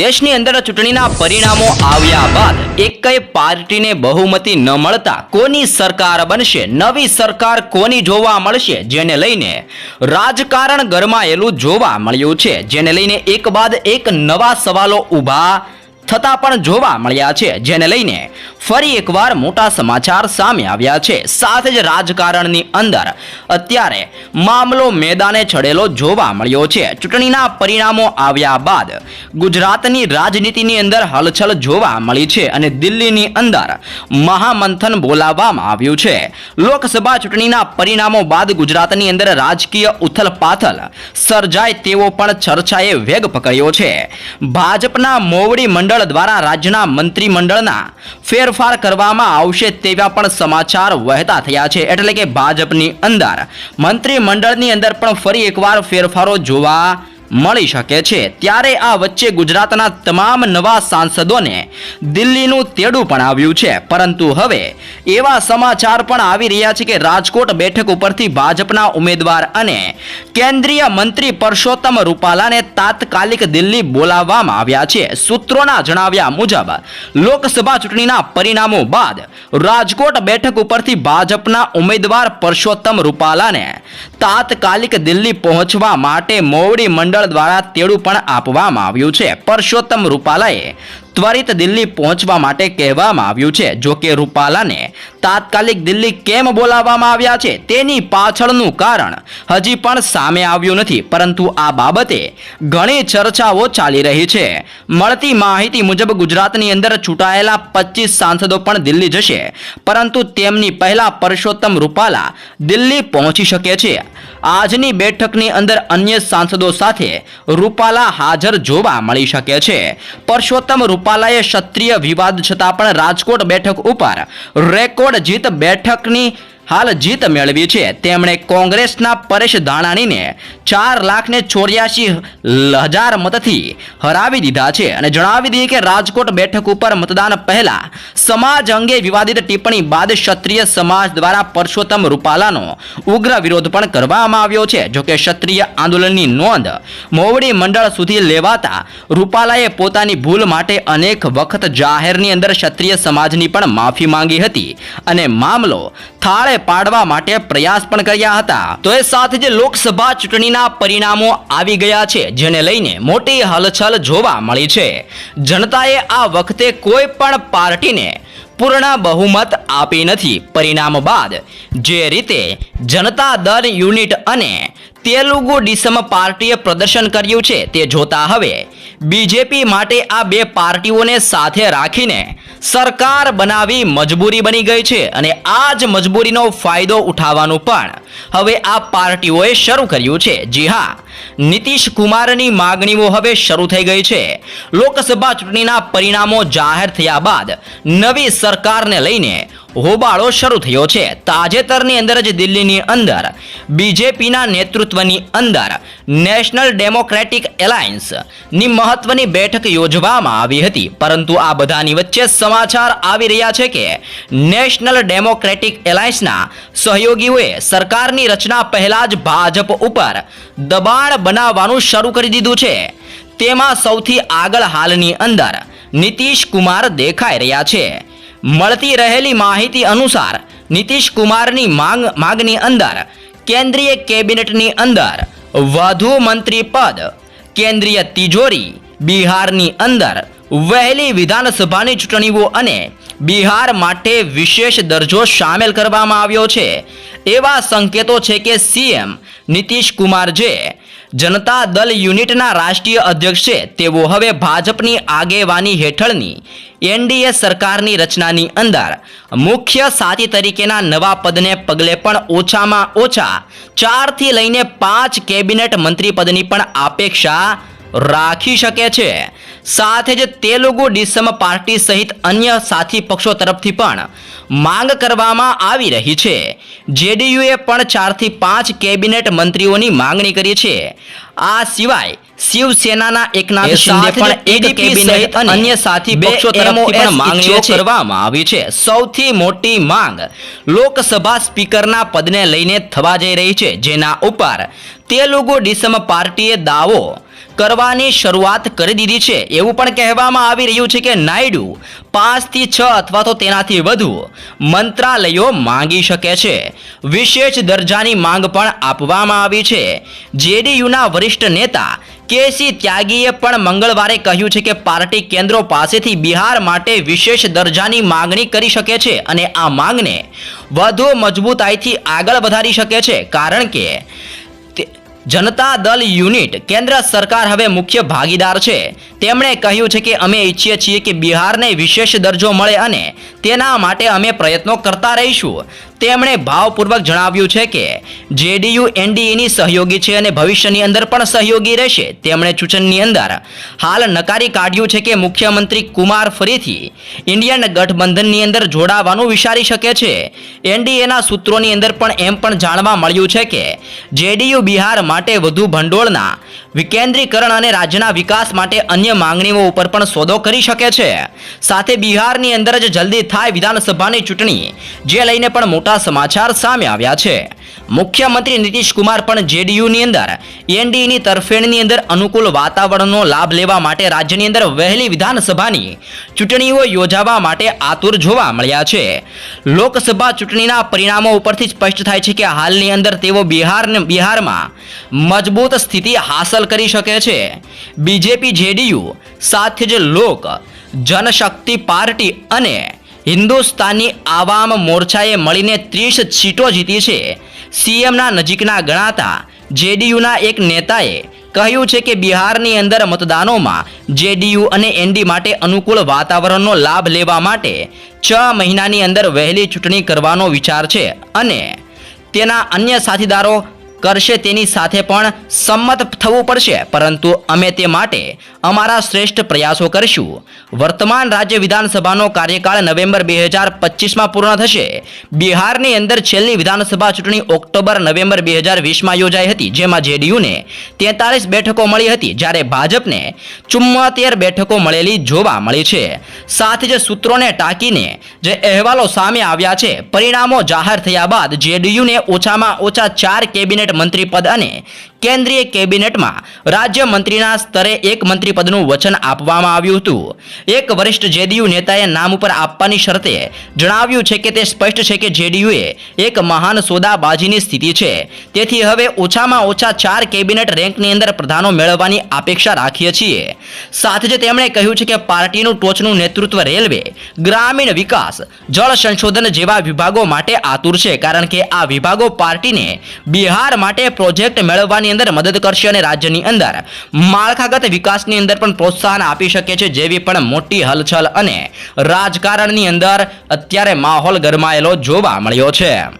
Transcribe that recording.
દેશની અંદર ચૂંટણીના પરિણામો આવ્યા બાદ એકેય પાર્ટીને બહુમતી ન મળતા કોની સરકાર બનશે, નવી સરકાર કોની જોવા મળશે, જેને લઈને રાજકારણ ગરમાયેલું જોવા મળ્યું છે, જેને લઈને એક બાદ એક નવા સવાલો ઊભા થતા પણ જોવા મળ્યા છે, જેને લઈને ફરી એકવાર મોટા સમાચાર સામે આવ્યા છે. સાથે જ રાજકારણની અંદર અત્યારે મામલો મેદાને ચડેલો જોવા મળ્યો છે. ચૂંટણીના પરિણામો આવ્યા બાદ ગુજરાતની રાજનીતિની અંદર હલચલ જોવા મળી છે અને દિલ્હીની અંદર મહામંથન બોલાવવામાં આવ્યું છે. લોકસભા ચૂંટણીના પરિણામો બાદ ગુજરાતની અંદર રાજકીય ઉથલપાથલ સર્જાય તેવો પણ ચર્ચાએ વેગ પકડ્યો છે. ભાજપના મોવડી મંડળ દ્વારા રાજ્યના મંત્રીમંડળના ફેરફાર કરવામાં આવશે તેવા પણ સમાચાર વહેતા થયા છે. એટલે કે ભાજપની અંદર મંત્રીમંડળની અંદર પણ ફરી એકવાર ફેરફારો જોવા મળી શકે છે. ત્યારે આ વચ્ચે ગુજરાતના તમામ નવા સાંસદોને દિલ્હીનું તેડું પણ આવ્યું છે. પરંતુ હવે એવા સમાચાર પણ આવી રહ્યા છે કે રાજકોટ બેઠક ઉપરથી ભાજપના ઉમેદવાર અને કેન્દ્રીય મંત્રી પરસોત્તમ રૂપાલાને તાત્કાલિક દિલ્હી બોલાવવામાં આવ્યા છે. સૂત્રોના જણાવ્યા મુજબ, લોકસભા ચૂંટણીના પરિણામો બાદ રાજકોટ બેઠક ઉપરથી ભાજપના ઉમેદવાર પરસોત્તમ રૂપાલાને તાત્કાલિક દિલ્હી પહોંચવા માટે મોવડી મંડળ દ્વારા તેડું પણ આપવામાં આવ્યું છે. પરસોત્તમ રૂપાલાએ ત્વરિત દિલ્હી પહોંચવા માટે કહેવામાં આવ્યું છે. જો કે રૂપાલાને તાત્કાલિક દિલ્હી કેમ બોલાવવામાં આવ્યા છે તેની પાછળનું કારણ હજી પણ સામે આવ્યું નથી, પરંતુ આ બાબતે ઘણી ચર્ચાઓ ચાલી રહી છે. મળતી માહિતી મુજબ ગુજરાતની અંદર ચૂંટાયેલા પચીસ સાંસદો પણ દિલ્હી જશે, પરંતુ તેમની પહેલા પરસોત્તમ રૂપાલા દિલ્હી પહોંચી શકે છે. આજની બેઠકની અંદર અન્ય સાંસદો સાથે રૂપાલા હાજર જોવા મળી શકે છે. પરસોત્તમ રૂપાલાએ ક્ષત્રિય વિવાદ છતાં પણ રાજકોટ બેઠક ઉપર રેકોર્ડ જીત બેઠકની હાલ જીત મેળવી છે. તેમણે કોંગ્રેસના પરેશ ધાણાણીને ચાર લાખ ને ચોર્યાસી હજાર મતથી હરાવી દીધા છે અને જણાવી દઈએ કે રાજકોટ બેઠક ઉપર મતદાન પહેલા સમાજ અંગે વિવાદિત ટિપ્પણી બાદ ક્ષત્રિય સમાજ દ્વારા પરસોત્તમ રૂપાલાનો ઉગ્ર વિરોધ પણ કરવામાં આવ્યો છે. જોકે ક્ષત્રિય આંદોલનની નોંધ મોવડી મંડળ સુધી લેવાતા રૂપાલાએ પોતાની ભૂલ માટે અનેક વખત જાહેરની અંદર ક્ષત્રિય સમાજની પણ માફી માંગી હતી અને મામલો થાળે પાડવા માટે પ્રયાસ પણ કર્યા હતા. તો એ સાથે જ લોકસભા ચૂંટણીના પરિણામો આવી ગયા છે, જેને લઈને મોટી હલચલ જોવા મળી છે. જનતાએ આ વખતે કોઈ પણ પાર્ટીને પૂર્ણ બહુમત આપી નથી. પરિણામ બાદ જે રીતે જનતા દળ યુનિટ અને તેલુગુ ડિસમ પાર્ટીએ પ્રદર્શન કર્યું છે, તે જોતા હવે બીજેપી માટે આ બે પાર્ટીઓને સાથે રાખીને સરકાર બનાવી મજબૂરી બની ગઈ છે અને આ જ મજબૂરીનો ફાયદો ઉઠાવવાનું પણ. હવે આ પાર્ટીઓએ શરૂ કર્યું છે. જી હા, નીતિશ કુમારની માગણીઓ હવે શરૂ થઈ ગઈ છે. લોકસભા ચૂંટણીના પરિણામો જાહેર થયા બાદ નવી સરકારને લઈને હોબાળો શરૂ થયો છે. તાજેતરની અંદર જ દિલ્હીની અંદર, બીજેપીના નેતૃત્વની અંદર નેશનલ ડેમોક્રેટિક એલાયન્સની મહત્વની બેઠક યોજવામાં આવી હતી. પરંતુ આ બધાની વચ્ચે સમાચાર આવી રહ્યા છે કે નેશનલ ડેમોક્રેટિક એલાયન્સના સહયોગીઓએ સરકારની રચના પહેલા જ ભાજપ ઉપર દબાણ બનાવવાનું શરૂ કરી દીધું છે. તેમાં સૌથી આગળ હાલની અંદર નીતિશ કુમાર દેખાઈ રહ્યા છે. મળતી રહેલી માહિતી અનુસાર નીતિશ કુમારની માંગ, માંગની અંદર, કેન્દ્રીય કેબિનેટની અંદર વધુ મંત્રી પદ, કેન્દ્રીય તિજોરી, બિહારની અંદર વહેલી વિધાનસભાની ચૂંટણીઓ અને બિહાર માટે વિશેષ દરજ્જો સામેલ કરવામાં આવ્યો છે. એવા સંકેતો છે કે સીએમ નીતિશ કુમાર જે જનતા દલ યુનિટના રાષ્ટ્રીય અધ્યક્ષ છે તેઓ હવે ભાજપની આગેવાની હેઠળની એનડીએ સરકારની રચનાની અંદર મુખ્ય સાથી તરીકેના નવા પદને પગલે પણ ઓછામાં ઓછા ચારથી લઈને પાંચ કેબિનેટ મંત્રી પદની પણ અપેક્ષા રાખી શકે છે. સાથે જ તેલુગુ ડિસમ પાર્ટી સહિત અન્ય સાથી પક્ષો તરફથી પણ માંગ કરવામાં આવી રહી છે. જેડીયુએ પણ ચારથી પાંચ કેબિનેટ મંત્રીઓની માંગણી કરી છે. આ સિવાય શિવસેનાના એકનાથ શિંદે પણ એક કેબિનેટ અન્ય સાથી પક્ષો તરફથી પણ માંગણીઓ કરવામાં આવી છે. સૌથી મોટી માંગ લોકસભા સ્પીકરના પદને લઈને થવા જઈ રહી છે. જેના ઉપર તેલુગુ ડિસમ પાર્ટીએ દાવો કરવાની શરૂઆત કરી દીધી છે. એવું પણ કહેવામાં આવી રહ્યું છે કે નાયડુ પાંચથી છ અથવા તો તેનાથી વધુ મંત્રાલયો માંગી શકે છે. વિશેષ દરજાની માંગ પણ આપવામાં આવી છે. જેડીયુના વરિષ્ઠ નેતા કેસી ત્યાગીએ પણ મંગળવારે કહ્યું છે કે પાર્ટી કેન્દ્રો પાસેથી બિહાર માટે વિશેષ દરજાની માંગણી કરી શકે છે અને આ માંગને વધુ મજબૂતાઈથી આગળ વધારી શકે છે. કારણ કે જનતા દલ યુનિટ કેન્દ્ર સરકાર હવે મુખ્ય ભાગીદાર છે. તેમણે કહ્યું છે કે અમે ઈચ્છીએ છીએ કે બિહારને વિશેષ દરજ્જો મળે અને તેના માટે અમે પ્રયત્નો કરતા રહીશું. તેમણે ભાવપૂર્વક જણાવ્યું છે કે જેડીયુ, એનડીએની સહયોગી છે અને ભવિષ્યની અંદર પણ સહયોગી રહેશે. તેમણે સૂચનની અંદર હાલ નકારી કાઢ્યું છે કે મુખ્યમંત્રી કુમાર ફરીથી ઇન્ડિયન ગઠબંધનની અંદર જોડાવાનું વિચારી શકે છે. એનડીએના સૂત્રોની અંદર પણ એમ પણ જાણવા મળ્યું છે કે જેડીયુ બિહાર માટે વધુ ભંડોળના વિકેન્દ્રીકરણ અને રાજ્યના વિકાસ માટે અન્ય માંગણીઓ ઉપર પણ સોદો કરી શકે છે. સાથે બિહારની અંદર જ જલ્દી થાય વિધાનસભાની ચૂંટણી, જે લઈને પણ મોટા સમાચાર સામે આવ્યા છે. મુખ્યમંત્રી નીતિશ કુમાર પણ જેડીયુની અંદર એનડીની તરફેણની અંદર અનુકૂળ વાતાવરણનો લાભ લેવા માટે રાજ્યની અંદર વહેલી વિધાનસભાની ચૂંટણીઓ યોજાવા માટે આતુર જોવા મળ્યા છે. લોકસભા ચૂંટણીના પરિણામો ઉપરથી સ્પષ્ટ થાય છે કે હાલની અંદર તેઓ બિહાર બિહારમાં મજબૂત સ્થિતિ હાંસલ કરી શકે છે. બીજેપી જેડીયુ સાથે જ લોક, જનશક્તિ પાર્ટી અને હિન્દુસ્તાની આવામ મોરચાએ મળીને ત્રીસ સીટો જીતી છે. સીએમના નજીકના ગણાતા જેડીયુના એક નેતાએ કહ્યું છે કે બિહારની અંદર મતદાનોમાં જેડીયુ અને એનડી માટે અનુકૂળ વાતાવરણનો લાભ લેવા માટે છ મહિનાની અંદર વહેલી ચૂંટણી કરવાનો વિચાર છે અને તેના અન્ય સાથીદારો કરશે તેની સાથે પણ સંમત થવું પડશે. પરંતુ અમે તે માટે અમારા શ્રેષ્ઠ પ્રયાસો કરીશું. વર્તમાન રાજ્ય વિધાનસભાનો કાર્યકાળ નવેમ્બર બે હજાર પચીસમાં પૂર્ણ થશે. બિહારની અંદર છેલ્લી વિધાનસભા ચૂંટણી ઓક્ટોબર નવેમ્બર બે હજાર વીસમાં યોજાઈ હતી, જેમાં જેડીયુને તેતાલીસ બેઠકો મળી હતી, જ્યારે ભાજપને ચુમ્મોતેર બેઠકો મળેલી જોવા મળી છે. સાથે જ સૂત્રોને ટાંકીને જે અહેવાલો સામે આવ્યા છે, પરિણામો જાહેર થયા બાદ જેડીયુને ઓછામાં ઓછા ચાર કેબિનેટ મંત્રી પદ અને કેન્દ્રીય કેબિનેટમાં રાજ્ય મંત્રીના સ્તરે એક મંત્રી પદનું વચન આપવામાં આવ્યું હતું. એક વરિષ્ઠ જેડીયુ નેતાએ નામ ઉપર આપવાની શરતે જણાવ્યું છે કે તે સ્પષ્ટ છે કે જેડીયુએ એક મહાન સોદાબાજીની સ્થિતિ છે. તેથી હવે ઓછામાં ઓછા ચાર કેબિનેટ રેન્કની અંદર પ્રધાનો મેળવવાની અપેક્ષા રાખીએ છીએ. સાથે જ તેમણે કહ્યું છે કે પાર્ટીનું ટોચનું નેતૃત્વ રેલવે, ગ્રામીણ વિકાસ, જળ સંશોધન જેવા વિભાગો માટે આતુર છે. કારણ કે આ વિભાગો પાર્ટીને બિહાર માટે પ્રોજેક્ટ મેળવવાની અંદર મદદ કરશે અને રાજ્યની અંદર માળખાગત વિકાસની અંદર પણ પ્રોત્સાહન આપી શકે છે જેવી પણ મોટી હલચલ અને રાજકારણની અંદર અત્યારે માહોલ ગરમાયેલો જોવા મળ્યો છે.